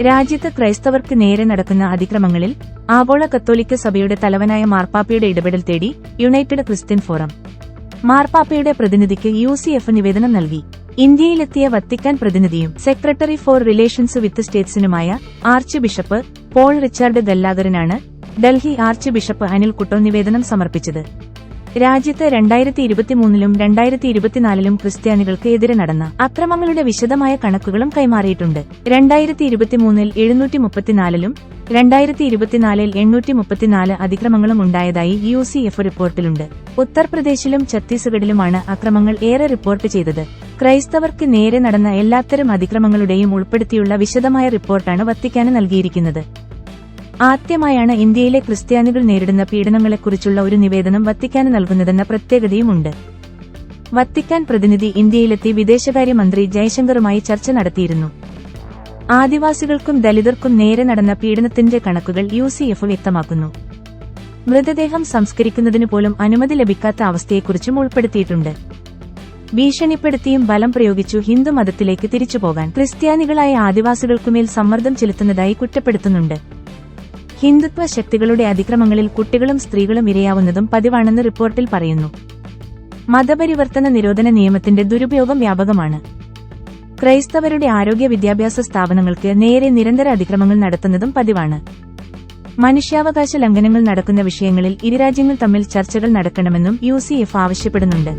രാജ്യത്ത് ക്രൈസ്തവർക്ക് നേരെ നടക്കുന്ന അതിക്രമങ്ങളിൽ ആഗോള കത്തോലിക്ക സഭയുടെ തലവനായ മാർപ്പാപ്പയുടെ ഇടപെടൽ തേടി യുണൈറ്റഡ് ക്രിസ്ത്യൻ ഫോറം. മാർപ്പാപ്പയുടെ പ്രതിനിധിക്ക് യു സി എഫ് നിവേദനം നൽകി. ഇന്ത്യയിലെത്തിയ വത്തിക്കാൻ പ്രതിനിധിയും സെക്രട്ടറി ഫോർ റിലേഷൻസ് വിത്ത് സ്റ്റേറ്റ്സിനുമായ ആർച്ച് ബിഷപ്പ് പോൾ റിച്ചാർഡ് ഗല്ലാഗറിനാണ് ഡൽഹി ആർച്ച് ബിഷപ്പ് അനിൽ കുട്ടോ നിവേദനം സമർപ്പിച്ചത്. രാജ്യത്ത് രണ്ടായിരത്തി ഇരുപത്തിമൂന്നിലും രണ്ടായിരത്തി ഇരുപത്തിനാലിലും ക്രിസ്ത്യാനികൾക്ക് എതിരെ നടന്ന അക്രമങ്ങളുടെ വിശദമായ കണക്കുകളും കൈമാറിയിട്ടുണ്ട്. രണ്ടായിരത്തി ഇരുപത്തിമൂന്നിൽ എഴുന്നൂറ്റി മുപ്പത്തിനാലിലും രണ്ടായിരത്തി ഇരുപത്തിനാലിൽ എണ്ണൂറ്റി മുപ്പത്തിനാല് അതിക്രമങ്ങളും ഉണ്ടായതായി യു സി എഫ് റിപ്പോർട്ടിലുണ്ട്. ഉത്തർപ്രദേശിലും ഛത്തീസ്ഗഡിലുമാണ് അക്രമങ്ങൾ ഏറെ റിപ്പോർട്ട് ചെയ്തത്. ക്രൈസ്തവർക്ക് നേരെ നടന്ന എല്ലാത്തരം അതിക്രമങ്ങളുടെയും ഉൾപ്പെടുത്തിയുള്ള വിശദമായ റിപ്പോർട്ടാണ് വത്തിക്കാന് നൽകിയിരിക്കുന്നത്. ആദ്യമായാണ് ഇന്ത്യയിലെ ക്രിസ്ത്യാനികൾ നേരിടുന്ന പീഡനങ്ങളെക്കുറിച്ചുള്ള ഒരു നിവേദനം വത്തിക്കാന് നൽകുന്നതെന്ന പ്രത്യേകതയുമുണ്ട്. വത്തിക്കാൻ പ്രതിനിധി ഇന്ത്യയിലെത്തി വിദേശകാര്യമന്ത്രി ജയശങ്കറുമായി ചർച്ച നടത്തിയിരുന്നു. ആദിവാസികൾക്കും ദലിതർക്കും നേരെ നടന്ന പീഡനത്തിന്റെ കണക്കുകൾ യു സി എഫ് വ്യക്തമാക്കുന്നു. മൃതദേഹം സംസ്കരിക്കുന്നതിനു പോലും അനുമതി ലഭിക്കാത്ത അവസ്ഥയെക്കുറിച്ചും ഉൾപ്പെടുത്തിയിട്ടുണ്ട്. ഭീഷണിപ്പെടുത്തിയും ബലം പ്രയോഗിച്ചു ഹിന്ദു മതത്തിലേക്ക് തിരിച്ചുപോകാൻ ക്രിസ്ത്യാനികളായ ആദിവാസികൾക്കുമേൽ സമ്മർദ്ദം ചെലുത്തുന്നതായി കുറ്റപ്പെടുത്തുന്നുണ്ട്. ഹിന്ദുത്വ ശക്തികളുടെ അതിക്രമങ്ങളിൽ കുട്ടികളും സ്ത്രീകളും ഇരയാവുന്നതും പതിവാണെന്ന് റിപ്പോർട്ടിൽ പറയുന്നു. മതപരിവർത്തന നിരോധന നിയമത്തിന്റെ ദുരുപയോഗം വ്യാപകമാണ്. ക്രൈസ്തവരുടെ ആരോഗ്യ വിദ്യാഭ്യാസ സ്ഥാപനങ്ങൾക്ക് നേരെ നിരന്തര അതിക്രമങ്ങൾ നടത്തുന്നതും പതിവാണ്. മനുഷ്യാവകാശ ലംഘനങ്ങൾ നടക്കുന്ന വിഷയങ്ങളിൽ ഇരുരാജ്യങ്ങൾ തമ്മിൽ ചർച്ചകൾ നടക്കണമെന്നും യു ആവശ്യപ്പെടുന്നുണ്ട്.